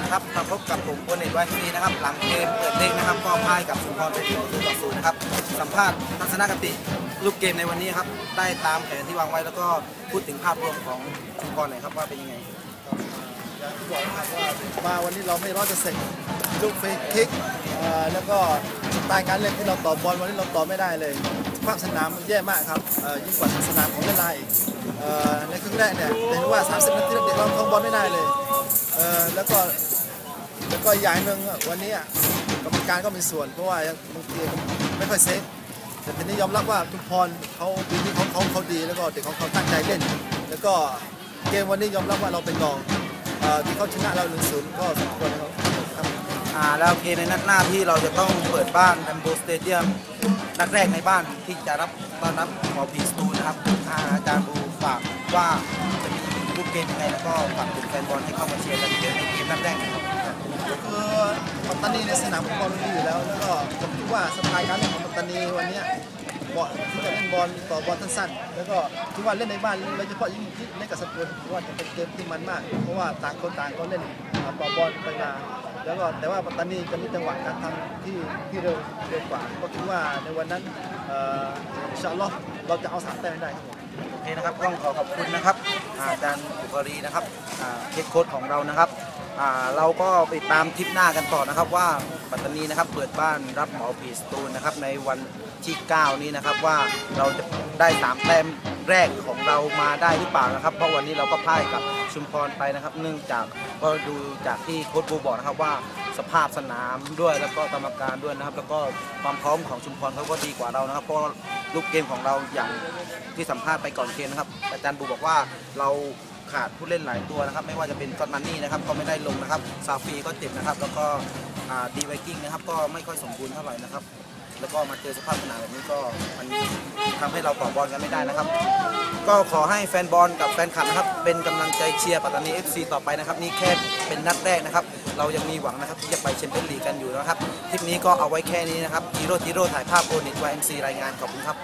นะครับมาพบกับผมโอเน็ตวันทีนะครับหลังเกมเปิดเล่นนะครับก็พ่ายกับสุพรเป็นศูนย์ต่อศูนย์นะครับสัมภาษณ์ทัศนคติลูกเกมในวันนี้ครับได้ตามแผนที่วางไว้แล้วก็พูดถึงภาพรวมของสุพรหน่อยครับว่าเป็นยังไงอย่างที่บอกนะครับว่ามาวันนี้เราไม่รอยจะเสร็จลูกฟรีคิกแล้วก็สไตล์การเล่นที่เราต่อบอลวันนี้เราต่อไม่ได้เลยภาพสนามแย่มากครับยิ่งกว่าสนามของเล่นลายอีกในครึ่งแรกเนี่ยเห็นว่า 30 นาทีเราเด็กเราทองบอลไม่ได้เลย เออแล้วก็แล้วก็อย่างหนึ่งวันนี้กรรมการก็มีส่วน เพราะว่าบางทีไม่ค่อยเซฟแต่ทีนี้ยอมรับว่าทุกพรเขาปีนี้เขาเขาเขาดี แล้วก็เด็กของเขาตั้งใจเล่น แล้วก็เกมวันนี้ยอมรับว่าเราเป็นรองออที่เขาชนะเรา1 0ก็สมควรนะครับครับอ่าแล้วเกมในนัดหน้าที่เราจะต้องเปิดบ้านแอมโบสเตเดียมนัดแรกในบ้านที่จะรับต้อนรับหมอพีสตูนะครับอาอาจารย์บูฝากว่า เกมยังไงแล้วก็ฝากถึงแฟนบอลให้เข้ามาเชียร์กันเยอะในเกมนัดแรกนะครับก็คือปัตตานีในสนามฟุตบอลมีอยู่แล้วแล้วก็ผมคิดว่าสไตล์การเล่นของปัตตานีวันนี้ยเหมาะที่จะเล่นบอลต่อบอลสั้นๆแล้วก็คิดว่าเล่นในบ้านโดยเฉพาะยิ่งที่เล่นกับสกุลว่าจะเป็นเกมที่มันมาก เพราะว่าต่างคนต่างก็เล่นต่อบอลไปมาแล้วก็แต่ว่าปัตตานีจะมีจังหวะการทำที่ที่เร็วเร็วกว่า ก็คิดว่าในวันนั้นเอ่ออินชาอัลลอฮ์เราจะเอาสามแต้มได้ครับผม เคนะครับต้องขอขอบคุณนะครับอาจารย์บุครีนะครับเฮดโค้ชของเรานะครับเราก็ไปตามทริปหน้ากันต่อนะครับว่าปัตตานีนะครับเปิดบ้านรับหมอผีสตูลนะครับในวันที่ 9 นี้นะครับว่าเราจะได้สามแต้มแรกของเรามาได้หรือเปล่านะครับเพราะวันนี้เราก็พ่ายกับชุมพรไปนะครับ เนื่องจากก็ดูจากที่โค้ชบูบอกนะครับว่า สภาพสนามด้วยแล้วก็กรรมการด้วยนะครับ แล้วก็ความพร้อมของชุมพรเขาก็ดีกว่าเรานะครับ เพราะลูกเกมของเราอย่างที่สัมภาษณ์ไปก่อนเกมนะครับอาจารย์บูบอกว่าเราขาดผู้เล่นหลายตัวนะครับ ไม่ว่าจะเป็นกอนมันนี่นะครับก็ไม่ได้ลงนะครับซาฟีก็เจ็บนะครับ แล้วก็ดีไวกิ้งนะครับ ก็ไม่ค่อยสมบูรณ์เท่าไหร่นะครับ แล้วก็มาเจอสภาพสนามแบบนี้ก็มันทำให้เราต่อบอลกันไม่ได้นะครับ ก็ขอให้แฟนบอลกับแฟนคลับนะครับ เป็นกำลังใจเชียร์ปัตตานี FC ต่อไปนะครับ นี่แค่เป็นนัดแรกนะครับ เรายังมีหวังนะครับที่จะไปแชมเปี้ยนลีกกันอยู่นะครับ คลิปนี้ก็เอาไว้แค่นี้นะครับจีโร่จีโร่ถ่ายภาพโอนิตวายเอ็มซีรายงานขอบคุณครับ